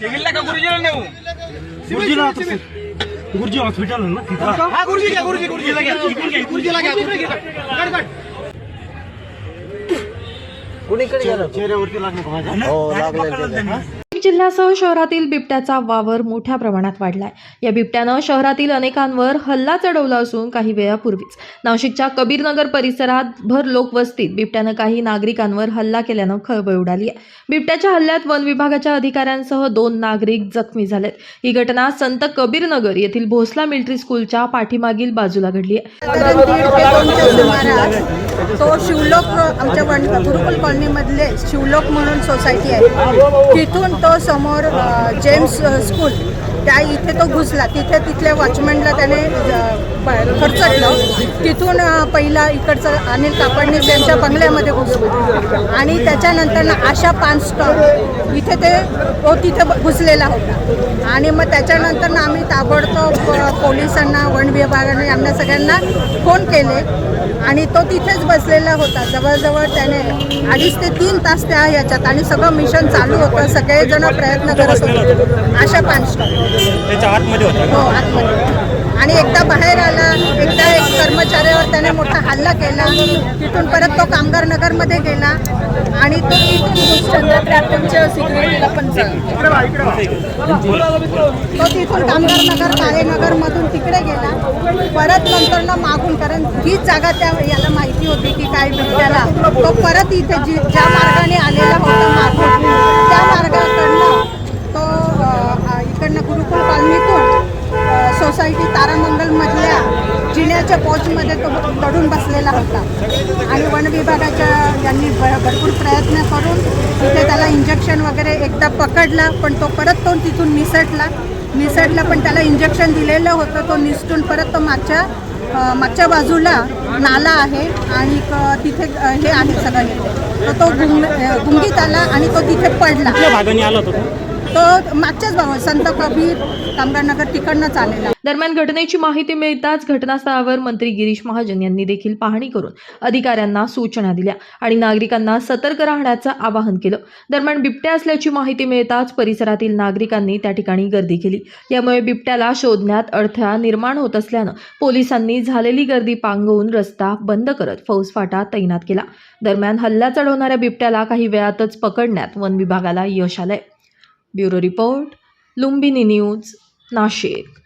सिव्हिलला का गुरुजीला नेऊ गुरुजीला आता से- गुरुजी हॉस्पिटल आहे ना तिथं हा गुरुजी घ्या गुरुजी गुरुजीला घ्या गुरुजीला घ्या गुरुजीला घ्या कट, कट. चेहऱ्यावरती लागलं का माझ्या नाशिक जिल्ह्यासह शहरातील बिबट्याचा वावर मोठ्या प्रमाणात वाढलाय. या बिबट्यानं शहरातील अनेकांवर हल्ला चढवला असून काही वेळापूर्वीच. नाशिकच्या कबीरनगर परिसरात भर लोकवस्तीत बिबट्यानं काही नागरिकांवर हल्ला केल्यानं खळबळ उडाली आहे. बिबट्याच्या हल्ल्यात वन विभागाच्या अधिकाऱ्यांसह दोन नागरिक जखमी झालेत. ही घटना संत कबीरनगर येथील भोसला मिलिटरी स्कूलच्या पाठीमागील बाजूला घडली आहे. तो शिवलोक आमच्या वण गुरुकुल कॉलनीमधले शिवलोक म्हणून सोसायटी आहे. तिथून तो समोर जेम्स स्कूल त्या इथे तो घुसला. तिथे तिथल्या वॉचमॅनला त्याने अ, खरचटलं. तिथून पहिला इकडचं अनिल कापडणी त्यांच्या बंगल्यामध्ये घुसलं. आणि त्याच्यानंतर ना आशा पान स्टॉप इथे ते तो तिथे ब- घुसलेला होता. आणि मग त्याच्यानंतर आम्ही ताबडतोब पोलिसांना वन विभागाने यांना सगळ्यांना फोन केले. आणि तो तिथेच बसलेला होता. जवळजवळ त्याने अडीच ते तीन तास त्या याच्यात आणि सगळं मिशन चालू होतं. सगळेजण प्रयत्न करत होते. आशा पान त्याच्या आतमध्ये होता हो आतमध्ये. आणि एकदा बाहेर आला एकदा एक कर्मचाऱ्यावर त्याने मोठा हल्ला केला. तिथून परत तो कामगार नगरमध्ये गेला आणि तो तिथून सिक्युरिटीला पण तो तिथून कामगार नगर काळेनगर मधून तिकडे गेला. परत नंतर ना मागून कारण हीच जागा त्या याला माहिती होती की काय बिबट्याला तो परत इथे जी ज्या मार्गाने आलेला होता मागून त्या मार्गाकडनं तो अ, इकडनं गुरुकुल कॉलनीतून अ, सोसायटी तारामंगलमधल्या जिन्याच्या पोचमध्ये तो चढून बसलेला होता. आणि वन विभागाच्या यांनी भ- भरपूर प्रयत्न करून तिथे त्याला इंजेक्शन वगैरे एकदा पकडला पण तो परत तो तिथून निसटला. निसटला पण त्याला इंजेक्शन दिलेलं होतं. तो निसटून परत तो मागच्या मागच्या बाजूला नाला आहे आणि तिथे हे आहे सगळं. तर तो गुंग गुंगीत आला आणि तो तिथे पडला. तो? मागच्याच भावा संत कबीर कामगारनगर तिकडनंच आलेला. दरम्यान घटनेची माहिती मिळताच घटनास्थळावर मंत्री गिरीश महाजन यांनी देखील पाहणी करून अधिकाऱ्यांना सूचना दिल्या आणि नागरिकांना सतर्क राहण्याचं आवाहन केलं. दरम्यान बिबट्या असल्याची माहिती मिळताच परिसरातील नागरिकांनी त्या ठिकाणी गर्दी केली. यामुळे बिबट्याला शोधण्यात अडथळा निर्माण होत असल्यानं पोलिसांनी झालेली गर्दी पांगवून रस्ता बंद करत फौजफाटा तैनात केला. दरम्यान हल्ला चढवणाऱ्या बिबट्याला काही वेळातच पकडण्यात वन विभागाला यश आलंय. Bureau report Lumbini news Nashik.